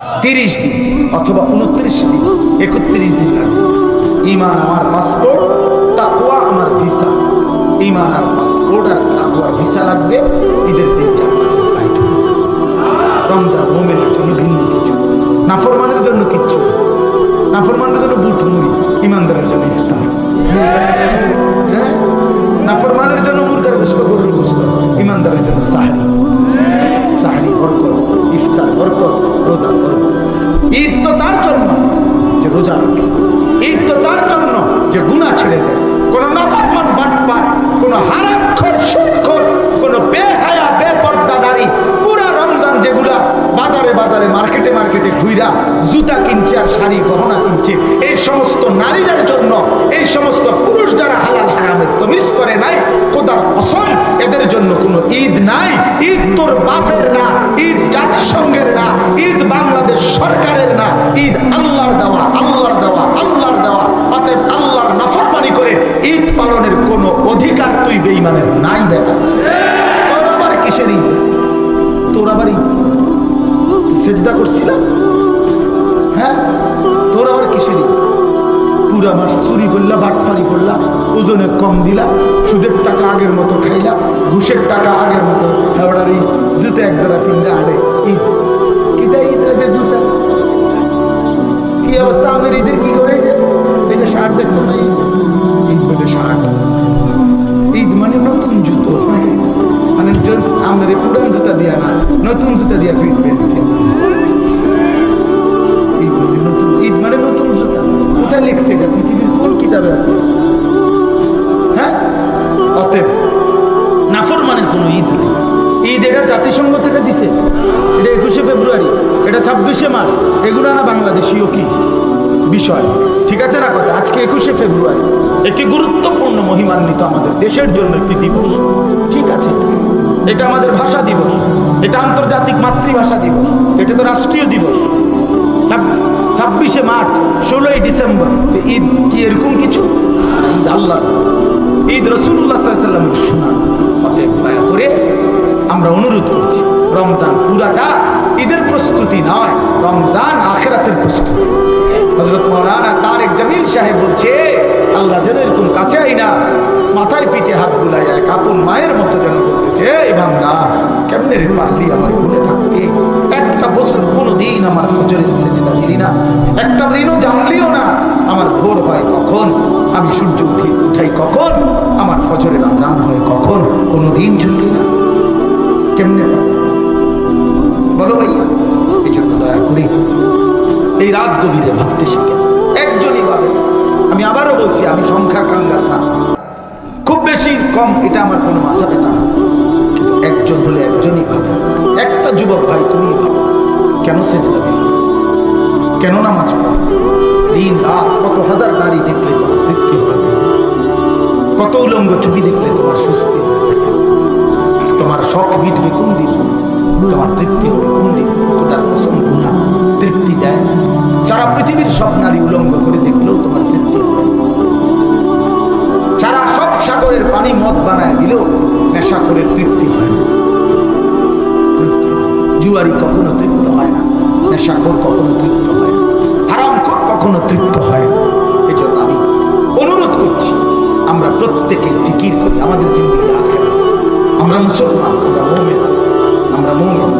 তিরিশ দিন অথবা উনত্রিশ দিন, একত্রিশ দিন লাগবে ইমান আমার পাসপোর্ট তাকুয়া আমার ভিসা। ইমান আর পাসপোর্ট আর তাকুয়ার ভিসা লাগবে, ঈদের দিন। রমজান জন্য ভিন্ন কিছু নাফরমানের জন্য কিচ্ছু। নাফরমানের জন্য বুট মুড়ি, ইমানদারের জন্য ইফতার। হ্যাঁ? নাফরমানের জন্য মুরগার গোস্ত, গরুর গোস্ত, ইমানদারের জন্য সাহারি। ইফতার বরকত, রোজা বরকত। ঈদ তো তার জন্য যে রোজা রাখে। ঈদ তো তার জন্য যে গুণা ছেড়ে দেয়। সরকারের না। ঈদ আল্লাহর দেওয়া আল্লাহর দেওয়া আল্লাহর দেওয়া। অতএব আল্লাহর নাফরমানি করে ঈদ পালনের কোনো অধিকার তুই বেঈমানের নাই বেটা তোর আবার কিসের ঈদ? তোর আবার ঈদ? সেজদা হ্যাঁ? তোর আবার কিসের ঈদ? পুরা মাস চুরি করলা, বাটপারি করলা, ওজনে কম দিলা, সুদের টাকা আগের মতো খাইলা, ঘুষের টাকা আগের মতো এক জোড়া কিনতে আড়ে ঈদ। কি দেয় ঈদ? আছে জুতা কি অবস্থা? আমাদের ঈদের কি করেছে? যে শার্ট দেখছ না? ঈদ? বলে শার্ট ঈদ মানে নতুন জুতো। মানে আমাদের পুরান জুতা দিয়া না, নতুন জুতা দিয়া ফিটবেন মানে মানে এটা? হ্যাঁ? অতএব নাফরমানের কোনো ঈদ নেই। ঈদ এটা জাতিসংঘ থেকে দিছে। এটা ছাব্বিশে মার্চ। এগুলো না বাংলাদেশীয় কি? বিষয়। ঠিক আছে না কথা? আজকে একুশে ফেব্রুয়ারি। একটি গুরুত্বপূর্ণ মহিমান্বিত আমাদের দেশের জন্য একটি দিবস। ঠিক আছে? এটা আমাদের ভাষা দিবস। এটা আন্তর্জাতিক মাতৃভাষা দিবস। এটা তো রাষ্ট্রীয় দিবস। ছাব্বিশে মার্চ, ষোলোই ডিসেম্বর। ঈদ কি এরকম কিছু? ঈদ আল্লাহ ঈদ রসুল্লাহ সাল্লামের শোনা অতএব দয়া করে আমরা অনুরোধ করছি, রমজান পুরাটা ঈদের প্রস্তুতি নয়, রমজান আখেরাতের প্রস্তুতি। হজরত মৌলানা তারেক জামিল সাহেব বলছে, আল্লাহ যেন এরকম কাছে আই না মাথায় পিঠে হাত বুলাই যায় কাপন মায়ের মতো যেন বলতেছে, এই বান্দা, কেমনে রে পারলি আমার ভুলে থাকতে? একটা বছর কোনো দিন আমার ফজরের সেজদা দিলি না, একটা দিনও জানলিও না, আমার ভোর হয় কখন? আমি সূর্য উঠি, উঠাই কখন? আমার ফজরের আজান হয় কখন? কোনো দিন শুনলি এই রাত গভীরে ভাবতে শিখে। একজনই ভাবে আমি আবারও বলছি, আমি সংখ্যার কাঙ্গাল না। খুব বেশি কম, এটা আমার কোনো মাথা ব্যথা না। কিন্তু একজন হলে একজনই ভাবে একটা যুবক ভাই তুমি ভাবো কেন সেজদা দিল? কেন নামাজ পড়ো? দিন, রাত, কত হাজার নারী দেখলে তোমার তৃপ্তি হবে। কত উলঙ্গ ছবি দেখলে তোমার স্বস্তি তোমার শখ মিটবে কোন দিন? তোমার তৃপ্তি হবে কোন দিন? তার গুণা তৃপ্তি দেয় সারা পৃথিবীর সব নারী উলঙ্গ করে দেখলেও তোমার তৃপ্তি সারা সব সাগরের পানি মদ বানায় দিলেও নেশা করে তৃপ্তি হয় না। জুয়ারি কখনো তৃপ্ত হয় না, নেশাখোর কখনো তৃপ্ত হয় না, হারামখোর কখনো তৃপ্ত হয় না। এই জন্য আমি অনুরোধ করছি, আমরা প্রত্যেকে ফিকির করি, আমাদের জিন্দগি আখেরা আমরা মুসলমান, আমরা মোমেন। আমরা মোমেন।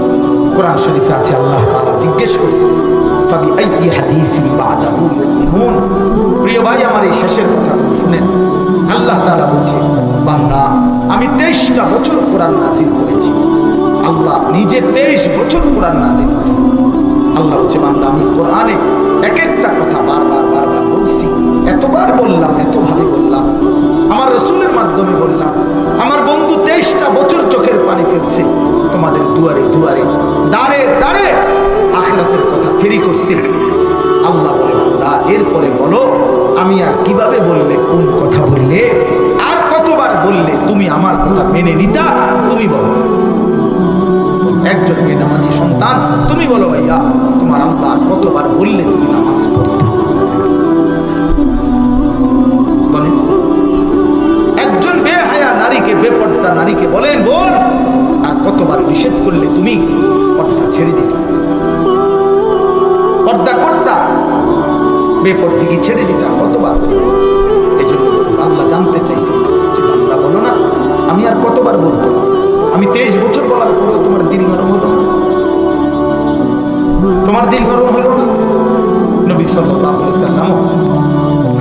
কোরআন শরীফে আছে, আল্লাহ তাআলা জিজ্ঞেস করছে, ফাবি আইয়ি হাদিসিন বাদাহু ইউমিনুন প্রিয় ভাই, আমার এই শেষের কথা শুনেন। আল্লাহ তাআলা বলছে, বান্দা, আমি 23টা বছর আল্লাহ নিজে 23 বছর কোরআন নাযিল করেছে। আল্লাহ বলছে, বান্দা, আমি এক একটা কথা বারবার বারবার বলছি। এতবার বললাম এত এতভাবে বললাম। আমার রসুলের মাধ্যমে বললাম। আমার বন্ধু তেইশটা বছর চোখের পানি ফেলছে। তোমাদের দুয়ারে দুয়ারে দাঁড়ে দাঁড়ে আখেরাতের কথা ফেরি করছে। আল্লাহ বলে এরপরে বলো, আমি আর কীভাবে বললে, কোন কথা বললে, আর কতবার বললে তুমি আমার কথা মেনে নিতা, তুমি বলো। একজন নামাজি সন্তান, তুমি বলো, ভাইয়া, তোমার আল্লাহ আর কতবার বললে তুমি নামাজ পড়তে?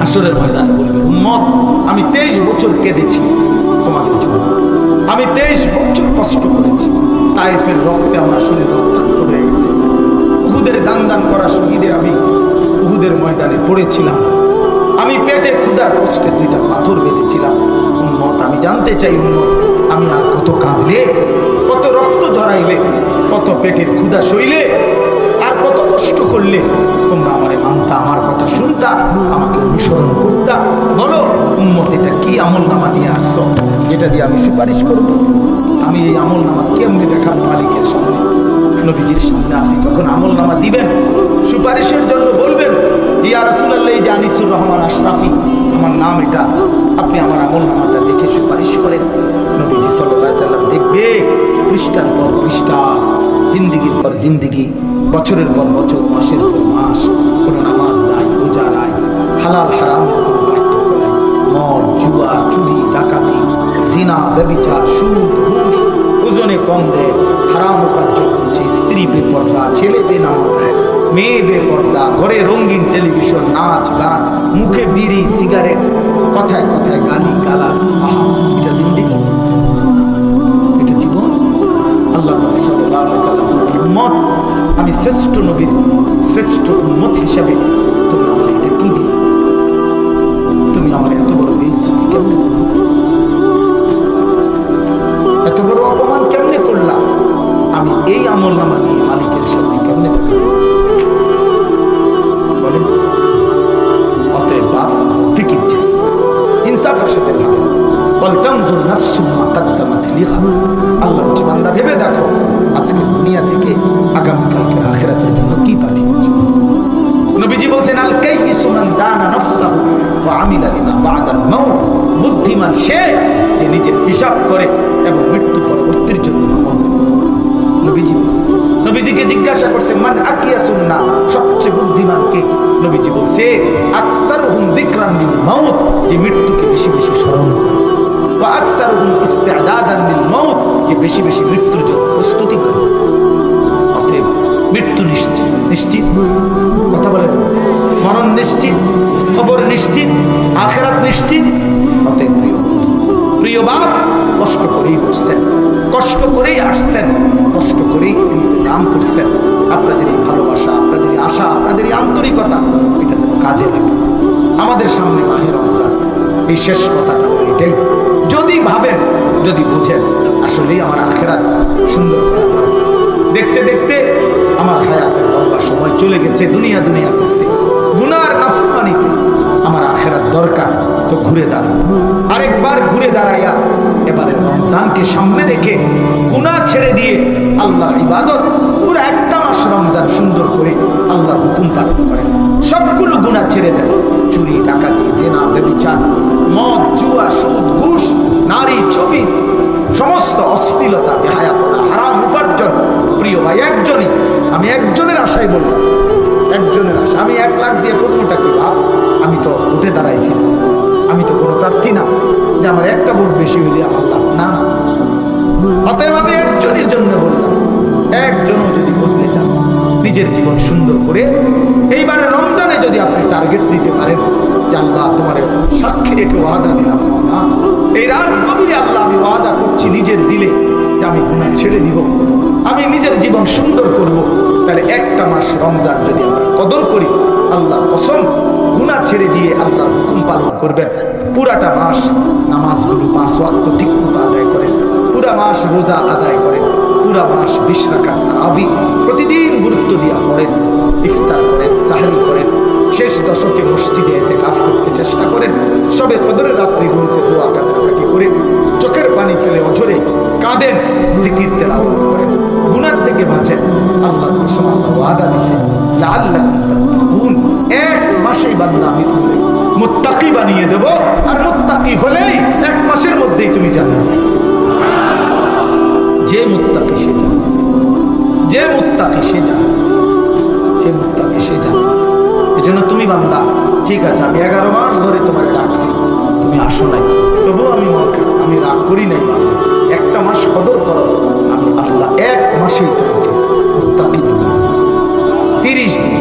হাসরের ময়দানে বলবেন উম্মত, আমি তেইশ বছর কেঁদেছি তোমাদের জন্য আমি তেইশ বছর কষ্ট করেছি, তাইফের রক্তে আমার শরীর রক্তাক্ত হয়ে গেছে। উহুদের দান দান করা শহীদে আমি উহুদের ময়দানে পড়েছিলাম। আমি পেটে ক্ষুধার কষ্টে দুইটা পাথর বেঁধেছিলাম। উম্মত, আমি জানতে চাই, উম্মত, আমি আর কত কাঁদলে, কত রক্ত ঝরাইলে, কত পেটের ক্ষুদা সইলে, আর কত কষ্ট করলে তোমরা আমারে মানতা, আমার কথা শুনতা, আমাকে অনুসরণ করতা বলো, উম্মত, এটা কি আমল নামা নিয়ে আসছো? যেটা দিয়ে আমি সুপারিশ করব। আমি এই আমল নামা কেমনি দেখাবো মালিকের সামনে? নবীজির সামনে আপনি তখন আমল নামা দিবেন? সুপারিশের জন্য বলবেন যে রাসূলুল্লাহ, এই যে আনিসুর রহমান আশরাফি, আমার নাম এটা। আপনি আমার আমল নামাটা দেখে সুপারিশ করেন। নবীজি আলাইহি সাল্লাম দেখবে, পৃষ্ঠার পর পৃষ্ঠা, জিন্দিগির পর জিন্দিগি, বছরের পর বছর, মাসের পর মাস হালাল, হারাম মুখে কথায় কথায় গালি এটা জীবন। উম্মত আমি শ্রেষ্ঠ নবীর, শ্রেষ্ঠ উম্মত হিসাবে তুমি তুমি আমার এত বড় বেইজ্জতি কেমনে? এত বড় অপমান কেমনে করলাম আমি এই আমল নামা নিয়ে মালিকের সামনে কেমনে দেখাবো আল্লাহ বান্দা ভেবে দেখো আজকে দুনিয়া থেকে আগামীকালকে বুদ্ধিমান সে যে নিজের হিসাব করে এবং মৃত্যু পরবর্তীর জন্য সবচেয়ে বুদ্ধিমান কে? নবীজি যে মৃত্যুকে বেশি বেশি স্মরণ করে। মাউত, যে বেশি বেশি মৃত্যুর প্রস্তুতি অতএব মৃত্যু নিশ্চিত নিশ্চিত। কথা বলেন। মরণ নিশ্চিত। খবর নিশ্চিত, আখেরাত নিশ্চিত। অতএব প্রিয় প্রিয় বাপ, কষ্ট করেই বসছেন, কষ্ট করেই আসছেন, কষ্ট করেই ইন্তজাম করছেন। আপনাদের এই ভালোবাসা, আপনাদের এই আশা, আপনাদের এই আন্তরিকতা, এটা যেন কাজে লাগে। আমাদের সামনে মাহের রমজান, এই শেষ কথাটা এটাই যদি ভাবেন, যদি বুঝেন, আসলেই আমার আখেরাত সুন্দর দেখতে দেখতে আমার হায়াতের লম্বা সময় চলে গেছে, দুনিয়া দুনিয়া করতে। আখেরাত দরকার, তো ঘুরে দাঁড়ান আরেকবার ঘুরে দাঁড়াইয়া এবারে রমজানকে সামনে রেখে গুনাহ ছেড়ে দিয়ে আল্লাহর ইবাদত, পুরো একটা মাস রমজান সুন্দর করে আল্লাহর হুকুম পালন করেন সবগুলো গুনাহ ছেড়ে দেয় চুরি, ডাকাতি, জেনা, ব্যবিচার, মদ, জুয়া, সুদ, ঘুষ, নারী, ছবি, সমস্ত অশ্লীলতা দাঁড়াইছি। আমি তো কোনো প্রার্থী না, যে আমার একটা ভোট বেশি হইলে আমার লাভ। না না। অতএব আমি একজনের জন্য বললাম একজনও যদি বদলে যান, নিজের জীবন সুন্দর করে, এইবারে রমজানে যদি আপনি টার্গেট নিতে পারেন আল্লাহ তোমার সাক্ষী রেখে ওয়াদা দিলাম। না, এই রাত গভীরে আল্লাহ আমি ওয়াদা করছি নিজের দিলে, যে আমি গুণা ছেড়ে দিব, আমি নিজের জীবন সুন্দর করব। তাহলে একটা মাস রমজান যদি কদর করি, আল্লাহর কসম গুণা ছেড়ে দিয়ে আল্লাহর হুকুম পালন করবেন। পুরাটা মাস নামাজগুলো পাঁচ ওয়াক্ত ঠিক মতো আদায় করেন। পুরা মাস রোজা আদায় করেন। পুরা মাস বিশ রাখার আবি প্রতিদিন গুরুত্ব দিয়া পড়েন, ইফতার করেন সাহারি করেন, শেষ দশকে মসজিদে এতে কাজ করতে চেষ্টা করেন, সবে কদরের রাত্রিগুলোতে দোয়া কাটাকাটি করে চোখের পানি ফেলে অঝরে কাঁদেন, জিকির তেলাওয়াত করেন, গুনার থেকে বাঁচেন আল্লাহ কসম আল্লাহ ওয়াদা দিছে তাত্তাকুন। এক মাসেই বান্দা আমি তুমি মোত্তাকি বানিয়ে দেব, আর মোত্তাকি হলেই এক মাসের মধ্যেই তুমি জান্নাত। যে মোত্তাকি সে জান যে মোত্তাকি সে জান যে মোত্তাকি সে যা এই জন্য তুমি বান্দা, ঠিক আছে, আমি এগারো মাস ধরে তোমার রাখছি, তুমি আসো নাই। তবু আমি মন আমি রাগ করি নাই বান্দা। একটা মাস কদর করো, আমি আল্লাহ এক মাসেই তোমাকে মোত্তাকি বানিয়ে তিরিশ দিন।